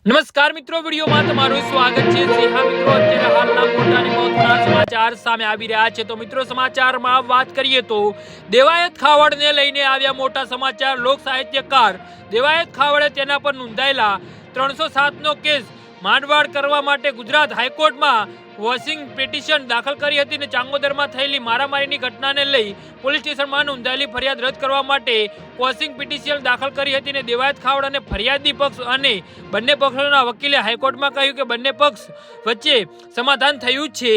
નમસ્કાર મિત્રો, વિડીયોમાં તમારું સ્વાગત છે. જી હા મિત્રો, અત્યારે હાલના મોટા મહત્વના સમાચાર સામે આવી રહ્યા છે. તો મિત્રો, સમાચારમાં વાત કરીએ તો દેવાયત ખાવડને લઈને આવ્યા મોટા સમાચાર. લોક સાહિત્યકાર દેવાયત ખાવડે તેના પર નોંધાયેલા ત્રણસો સાતનો કેસ માંડવાડ કરવા માટે ગુજરાત હાઈકોર્ટમાં વોશિંગ પિટિશન દાખલ કરી હતી અને ચાંગોદરમાં થયેલી મારામારીની ઘટનાને લઈ પોલીસ સ્ટેશનમાં નોંધાયેલી ફરિયાદ રદ કરવા માટે વોશિંગ પિટિશન દાખલ કરી હતી અને દેવાયત ખાવડ અને ફરિયાદી પક્ષ અને બંને પક્ષોના વકીલે હાઈકોર્ટમાં કહ્યું કે બંને પક્ષ વચ્ચે સમાધાન થયું છે.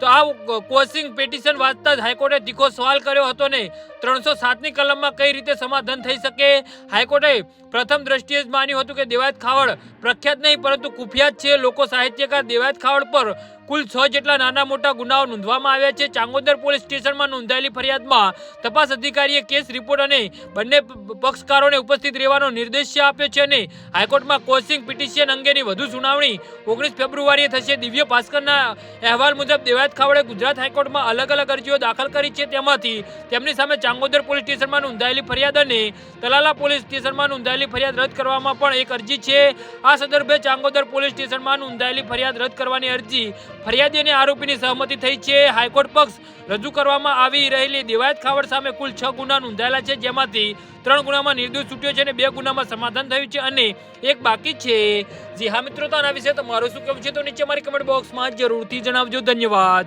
તો આ કોસિંગ પિટિશન વાંચતા જ હાઈકોર્ટે તીખો સવાલ કર્યો હતો ને ત્રણસો સાતની કલમમાં કઈ રીતે સમાધાન થઈ શકે? હાઈકોર્ટે પ્રથમ દ્રષ્ટિએ જ માન્યું હતું કે દેવાયત ખાવડ પ્રખ્યાત નહીં, પરંતુ કુખ્યાત છે, લોકો સાહિત્યકાર દેવાયત ખાવડ પર કુલ છ જેટલા નાના મોટા ગુનાઓ નોંધવામાં આવ્યા છે. ચાંગોદર પોલીસ સ્ટેશનમાં નોંધાયેલી ફરિયાદમાં તપાસ અધિકારીએ કેસ રિપોર્ટ અને બંને પક્ષકારોને ઉપસ્થિત રહેવાનો નિર્દેશ આપ્યો છે અને હાઈકોર્ટમાં કોસિંગ પિટિશન અંગેની વધુ સુનાવણી ઓગણીસ ફેબ્રુઆરીએ થશે. દિવ્ય ભાસ્કરના અહેવાલ મુજબ દેવાયત ખાવડે ગુજરાત હાઈકોર્ટમાં અલગ અલગ અરજીઓ દાખલ કરી છે. તેમાંથી તેમની સામે ચાંગોદર પોલીસ સ્ટેશનમાં નોંધાયેલી ફરિયાદ અને તલાલા પોલીસ સ્ટેશનમાં નોંધાયેલી ફરિયાદ રદ કરવામાં પણ એક અરજી છે. આ સંદર્ભે ચાંગોદર પોલીસ સ્ટેશનમાં નોંધાયેલી ફરિયાદ રદ કરવાની અરજી. ફરિયાદી અને આરોપીની સહમતિ થઈ છે. હાઈકોર્ટ પક્ષ રજૂ કરવામાં આવી રહેલી દેવાયત ખાવડ સામે કુલ છ ગુના નોંધાયેલા છે, જેમાંથી ત્રણ ગુનામાં નિર્દોષ છૂટ્યો છે અને બે ગુનામાં સમાધાન થયું છે અને એક બાકી છે. જી હા મિત્રો, તો આના વિશે તમારું શું કહેવું છે? તો નીચે મારી કમેન્ટ બોક્સમાં જરૂરથી જણાવજો. ધન્યવાદ.